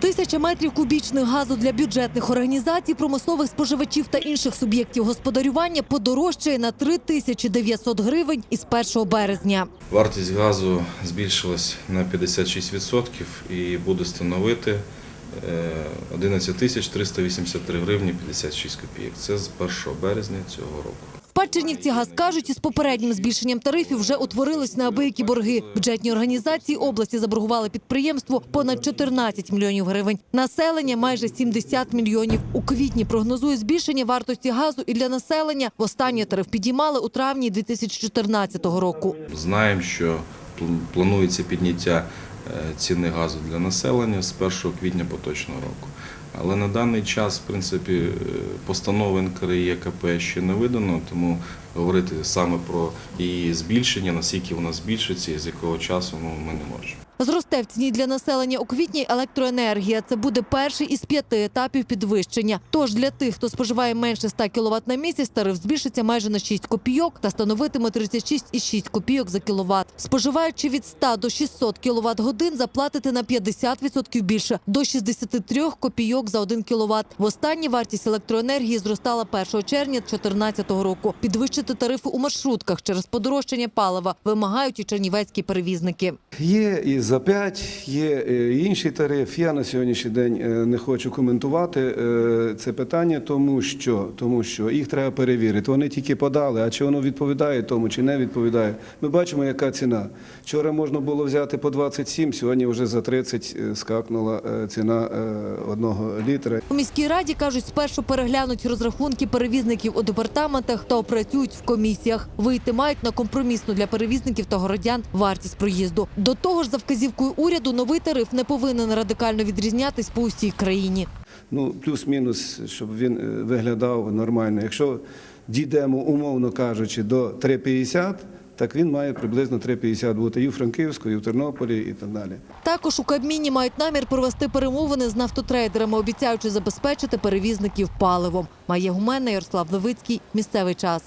Тисяча метрів кубічних газу для бюджетних організацій, промислових споживачів та інших суб'єктів господарювання подорожчає на 3900 гривень із 1 березня. Вартість газу збільшилась на 56% і буде становити е, 11 тисяч 383 гривні 56 копійок. Це з 1 березня цього року. В Чернівці газ кажуть, із попереднім збільшенням тарифів вже утворились неабиякі борги. Бюджетні організації області заборгували підприємству понад 14 мільйонів гривень. Населення майже 70 мільйонів. У квітні прогнозують збільшення вартості газу і для населення. Востаннє тариф підіймали у травні 2014 року. Знаємо, що пл- планується підняття е, ціни газу для населення з 1 квітня поточного року. Але на даний час, в принципі, е, постанови НКРЄКП ще не видано, тому говорити саме про її збільшення, наскільки вона збільшиться і з якого часу ну, ми не можемо. Зросте в ціні для населення у квітні електроенергія. Це буде перший із п'яти етапів підвищення. Тож для тих, хто споживає менше 100 кВт на місяць, тариф збільшиться майже на 6 копійок та становитиме 36,6 копійок за кіловат. Споживаючи від 100 до 600 кВт годин, заплатите на 50% більше – до 63 копійок за 1 кВт. Востаннє вартість електроенергії зростала 1 червня 2014 року. Підвищити тарифи у маршрутках через подорожчання палива вимагають і чернівецькі перевізники. Є і за 5, є е, інший тариф. Я на сьогоднішній день е, не хочу коментувати е, це питання, тому що, тому що їх треба перевірити. Вони тільки подали, а чи воно відповідає тому, чи не відповідає. Ми бачимо, яка ціна. Вчора можна було взяти по 27, сьогодні вже за 30 е, скакнула ціна одного літра. У міській раді кажуть, спершу переглянуть розрахунки перевізників у департаментах та опрацюють в комісіях. Вийти мають на компромісну для перевізників та городян вартість проїзду. До того ж, за вказівкою уряду, новий тариф не повинен радикально відрізнятись по усій країні. Ну, плюс-мінус, щоб він е, виглядав нормально. Якщо дійдемо, умовно кажучи, до 3,50, так він має приблизно 3,50 бути і в Франківську, і в Тернополі, і так далі. Також у Кабміні мають намір провести перемовини з нафтотрейдерами, обіцяючи забезпечити перевізників паливом. Має гуменна Ярослав Левицький. Місцевий час.